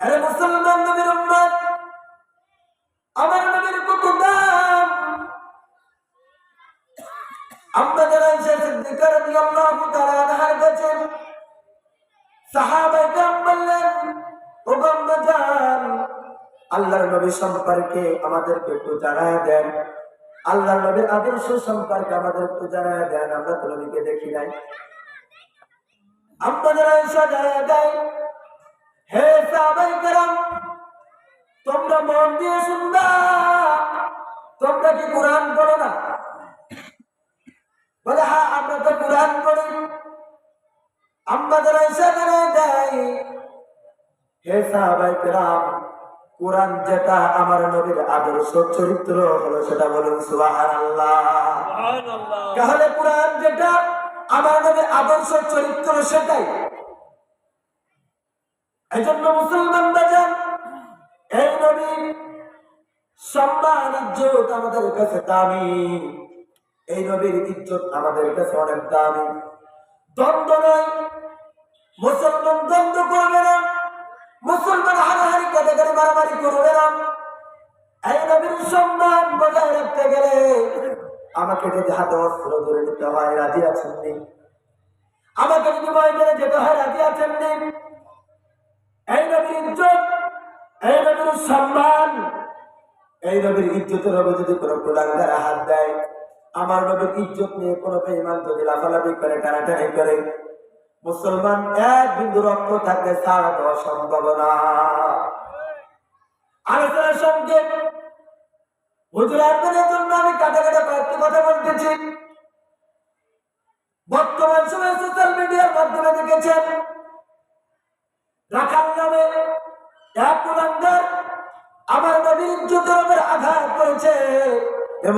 আরে মুসলমান আমার নবীর আমরা যারা সিদ্দিকা রাদিয়াল্লাহু তাআলা আনহার কাছে আল্লাহর নবী সম্পর্কে আমাদেরকে একটু জানায় দেন। আল্লাহর নবীর আদর্শ সম্পর্কে আমাদের একটু জানায় দেন, আমরা তো নবীকে দেখি নাই। আমরা যারা এসে জানায় দেয় হে সাহাবায়ে কেরাম তোমরা মন দিয়ে শুনবা। তোমরা কি কোরআন পড়ো না? বলে হ্যাঁ আমরা তো কোরআন পড়ি। আমরা যারা এসে দেয় হে সাহাবাই কেরাম কোরআন যেটা আমার নবীর আদর্শ চরিত্র হলো সেটা বলুন সুবাহান তাহলে কোরআন যেটা আমার নবীর আদর্শ চরিত্র সেটাই। এই জন্য মুসলমান বাজান এই নবী সম্মান ইজ্জত আমাদের কাছে দামি। এই নবীর ইজ্জত আমাদের কাছে অনেক দামি। দ্বন্দ্ব নয় মুসলমান দ্বন্দ্ব করবে না। মুসলমান হারাহারি কাটাকাটি মারামারি করবে না। এই নবীর সম্মান বজায় রাখতে গেলে আমাকে যদি হাতে অস্ত্র ধরে নিতে হয়, রাজি আছেন আমাকে যদি ময়দানে যেতে হয়, রাজি আছেন এই সম্মান, এই ইজ্জতের যদি কোনো হাত দেয়, আমার ইজ্জত নিয়ে কোনো যদি লাফালাফি করে, টানাটানি করে, মুসলমান এক বিন্দু রক্ত থাকলে সারা দেওয়া সম্ভব না। আলোচনার সঙ্গে আমি কাটা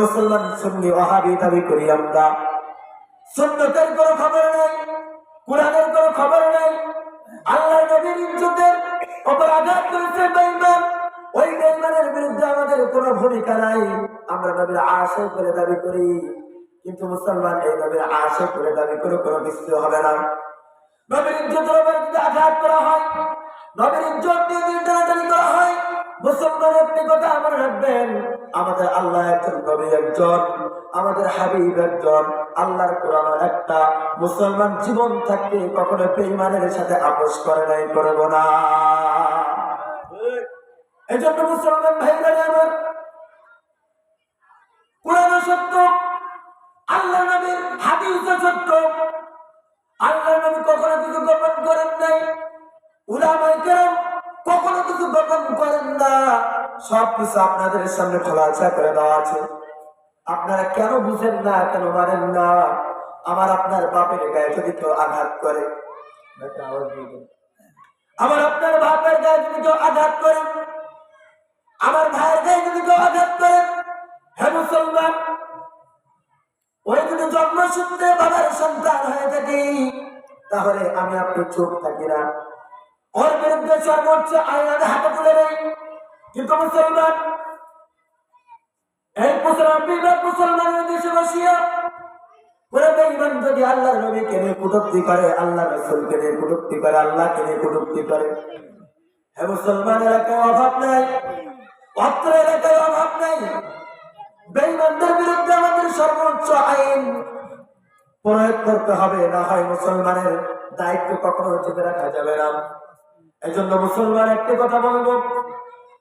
মুসলমান সুন্নি ওহাবি দাবি করি আমরা। সুন্নতের কোনো খবর নাই, কোরআনের কোনো খবর নাই আল্লাহ নবীর ইজ্জতের উপর আঘাত করেছে বেঈমান ওই বেঈমানের বিরুদ্ধে আমাদের কোনো ভূমিকা নাই। আমরা নবীর আশা করে দাবি করি, কিন্তু মুসলমান এই নবীর আশা করে দাবি করে কোনো কিছু হবে না। নবীর ইজ্জতের উপর যদি আঘাত করা হয়, নবীর ইজ্জত নিয়ে যদি টানাটানি করা হয় মুসলমান একটি কথা মনে রাখবেন আমাদের আল্লাহ একজন নবী একজন, আমাদের হাবিব একজন, আল্লাহর কোরআন একটা। মুসলমান জীবন থাকতে কখনো বেঈমানের সাথে আপোষ করে নাই, করব না। মুসলমান ভাইরা আমার কোরআন সত্য আল্লাহ নবীর হাদিস সত্য। আল্লাহ নবী কখনো কিছু গোপন করেন নাই, উলামায়ে কেরাম কখনো কিছু গোপন করেন না। সব কিছু আপনাদের সামনে খোলাসা করে দেওয়া আছে। আপনারা কেন বুঝেন না, কেন মানেন না? আমার আপনার বাপের গায়ে যদি কেউ আঘাত করে। আমার আপনার বাপের গায়ে যদি কেউ আঘাত করে। আমার ভাইয়ের গায়ে যদি কেউ আঘাত করে। হে মুসলমান, ওই যদি জন্মসূত্রে বাবার সন্তান হয়ে থাকি, তাহলে আমি আপনি চোখ থাকি না। ওর বিরুদ্ধে সর্বোচ্চ আইনাতে হাতে তুলে নেই। কিন্তু মুসলমান, এই মুসলমান মুসলমানের দেশে বসিয়া নিয়ে আল্লাহ নিয়ে করে নিয়ে অভাব নাই অভাব নাই। বিরুদ্ধে আমাদের সর্বোচ্চ আইন প্রয়োগ করতে হবে, না হয় মুসলমানের দায়িত্ব কখনো রাখা যাবে না। এই জন্য মুসলমান একটি কথা বলব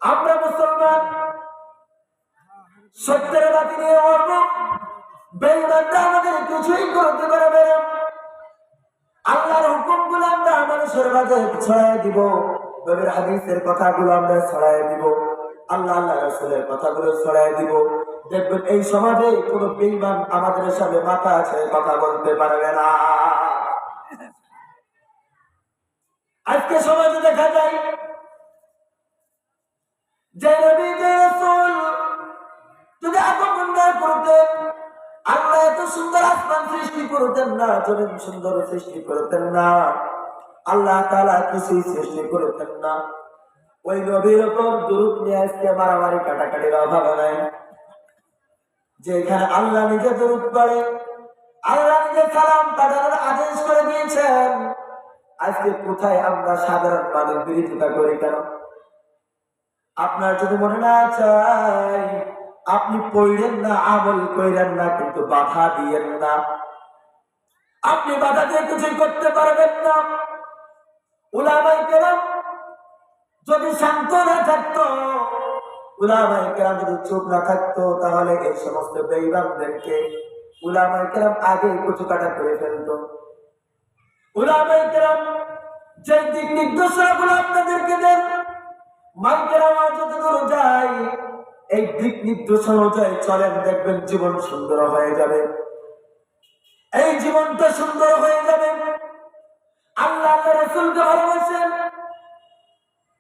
আমরা মুসলমান, সত্যের বাতি নিয়ে মরবো বেঈমানরা আমাদের কিছুই করতে পারবে না। আল্লাহর হুকুমগুলো আমরা মানুষের মাঝে ছড়াই দিব, নবীর হাদিসের কথাগুলো আমরা ছড়াই দিব, আল্লাহ আল্লাহ রসুলের কথাগুলো ছড়াই দিব। দেখবেন এই সমাজে কোন বেঈমান আমাদের সামনে মাথা আছে কথা বলতে পারবে না। আজকে সমাজে দেখা যায় যদি করতেন এত সুন্দর সৃষ্টি করতেন না সুন্দর সৃষ্টি করতেন না, আল্লাহ সৃষ্টি করতেন না। ওই নিয়ে আজকে কাটাকাটির অভাব নাই। যে এখানে আল্লাহ নিজে দুরুদ পড়ে আল্লাহ নিজে সালাম পাঠানোর আদেশ করে দিয়েছেন। আজকে কোথায় আমরা সাধারণ মানুষ বিরোধিতা করি কেন? আপনার যদি মনে না চাই আপনি পড়লেন না, আমল কইলেন না, কিন্তু বাধা দিয়েন না। আপনি বাধা দিয়ে কিছুই করতে পারবেন না। উলামাই কেরাম যদি শান্ত না থাকতো উলামাই কেরাম যদি চুপ না থাকতো, তাহলে এই সমস্ত বেইমানদেরকে উলামাই কেরাম আগে কুচু কাটা করে ফেলতো। উলামাই কেরাম যে দিক নির্দেশনাগুলো আপনাদেরকে দেন এই দিক নির্দেশনা অনুযায়ী চলেন দেখবেন জীবন সুন্দর হয়ে যাবে। এই জীবনটা সুন্দর হয়ে যাবে। আল্লাহ আল্লাহ রসুলকে ভালোবাসেন।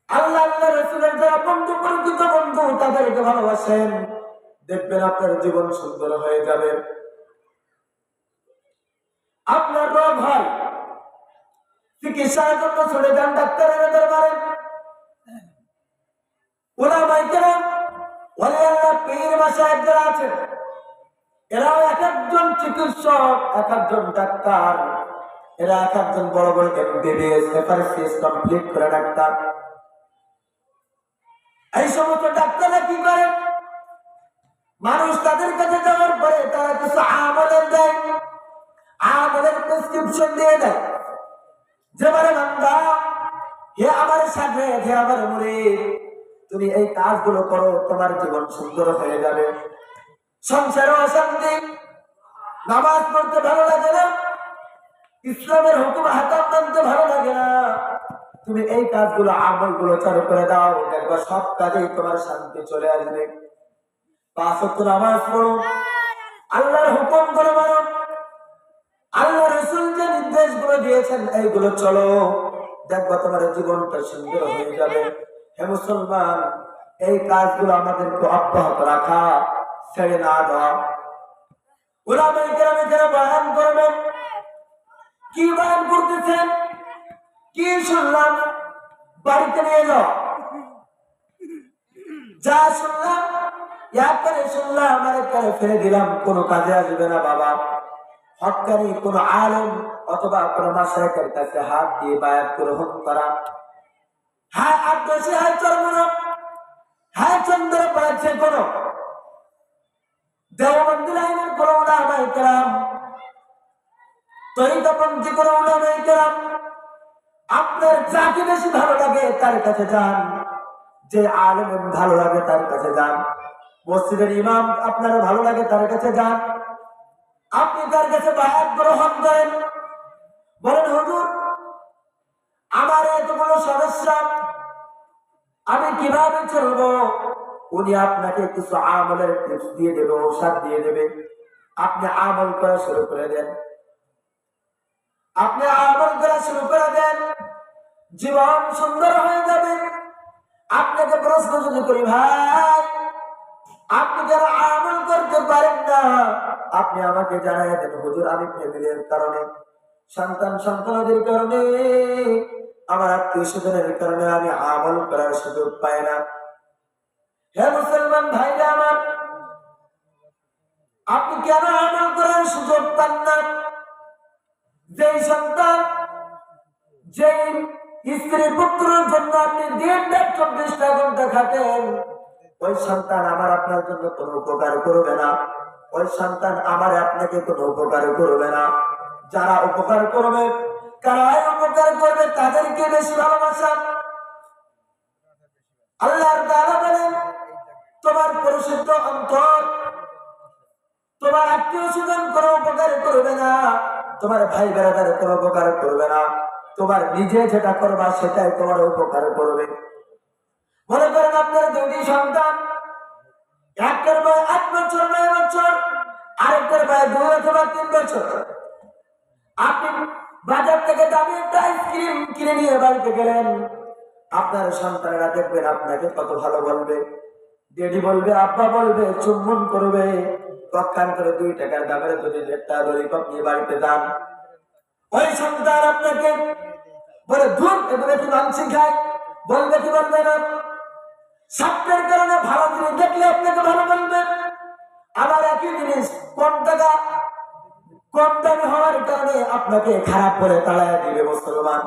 আল্লাহ আল্লাহ রসুলের যারা বন্ধু, পরিচিত বন্ধু, তাদেরকে ভালোবাসেন। দেখবেন আপনার জীবন সুন্দর হয়ে যাবে। আপনার রোগ হয়। চিকিৎসার জন্য ছুটে যান, ডাক্তারের দরবারে। এরাও এক একজন চিকিৎসক, এক একজন ডাক্তার। এরা এক একজন বড় বড় করে ডাক্তার। এই সমস্ত কি মানুষ তাদের কাছে যাওয়ার পরে তারা কিছু আমলের দেয়, আমলের প্রেসক্রিপশন দিয়ে দেয়। যে আমার সাথে আমার মুরিদ তুমি এই কাজগুলো করো, তোমার জীবন সুন্দর হয়ে যাবে। সংসারও অশান্তি, নামাজ পড়তে ভালো লাগে না, ইসলামের হুকুম হাতাম মানতে ভালো লাগে না। তুমি এই কাজগুলো আমলগুলো চালু করে দাও, দেখবা সব কাজেই তোমার শান্তি চলে আসবে। পাঁচ নামাজ পড়ো, আল্লাহর হুকুম করে মানো, আল্লাহ রসুল যে নির্দেশগুলো দিয়েছেন, এইগুলো চলো, দেখবা তোমার জীবনটা সুন্দর হয়ে যাবে। হে মুসলমান, এই কাজগুলো আমাদেরকে অব্যাহত রাখা, ছেড়ে না দেওয়া ওলামাই কেরামে যারা বয়ান করবেন কি বয়ান করতেছেন? কি শুনলাম? বাড়িতে নিয়ে যাও। যা শুনলাম, এক করে শুনলাম, আরেক করে ফেলে দিলাম, কোনো কাজে আসবে না বাবা। হকানি কোন আলেম অথবা কোন মাসায়কের কাছে হাত দিয়ে বায়াত গ্রহণ করা। হ্যাঁ আগ্রাসী হ্যাঁ চর্মন হ্যাঁ চন্দ্র পড়েছে কোন দেওবন্দি লাইনের কোন উলামাই কেরাম। তরিকাপন্থী কোন উলামাই কেরাম। আপনার যাকে বেশি ভালো লাগে তার কাছে যান। যে আলেম ভালো লাগে তার কাছে যান। মসজিদের ইমাম আপনার ভালো লাগে তার কাছে যান। আপনি তার কাছে বায়াত গ্রহণ করেন। বলেন, হুজুর আমার এতগুলো সমস্যা আমি কীভাবে চলবো? উনি আপনাকে কিছু আমলের টিপস দিয়ে দেবে, ঔষধ দিয়ে দেবে। আপনি আমল করা শুরু করে দেন। আপনি আমল করা শুরু করে দেন, জীবন সুন্দর হয়ে যাবে। আপনাকে প্রশ্ন যদি করি, ভাই, আপনি যারা আমল করতে পারেন না? আপনি আমাকে জানাই দেন, হুজুর, আমি ফ্যামিলির কারণে সন্তান সন্তানদের কারণে আমার আত্মীয় স্বজনের কারণে আমি আমল করার সুযোগ পাই না। হে মুসলমান ভাইরা আমার, আপনি কেন আমল করার সুযোগ পান না? যেই সন্তান, যেই স্ত্রী পুত্রের জন্য আপনি দিনটা চব্বিশটা ঘণ্টা খাটেন, ওই সন্তান আমার আপনার জন্য কোনো উপকার করবে না। ওই সন্তান আমার আপনাকে কোনো উপকার করবে না। যারা উপকার করবে করবে, তাদেরকে বেশি ভালোবাসা। আল্লাহর তাআলা বলেন, তোমার পরিশুদ্ধ অন্তর তোমার আত্মীয় স্বজন কোনো উপকার করবে না, তোমার ভাই কোনো উপকার করবে না, তোমার নিজে যেটা করবা সেটাই তোমার উপকার করবে। মনে করেন আপনার দুটি সন্তান, একটার বয়স আট বছর, নয় বছর, আরেকটার বয়স দুই অথবা তিন বছর। আপনি বাজার থেকে দামি একটা আইসক্রিম কিনে নিয়ে বাড়িতে গেলেন। আপনার সন্তানেরা দেখবেন আপনাকে কত ভালো বলবে। ডেডি বলবে, আব্বা বলবে, চুম্বন করবে। পক্ষান করে দুই টাকার দামের যদি একটা ললিপপ নিয়ে বাড়িতে যান। ওই সন্তান আপনাকে বলে ধূপ এবারে কি মানসি খায় বলবে কি বলবে না? স্বপ্নের কারণে ভালো জিনিস দেখলে আপনাকে ভালো বলবে। আবার একই জিনিস কম টাকা? কম দামি হওয়ার কারণে আপনাকে খারাপ করে তাড়ায় দিবে মুসলমান।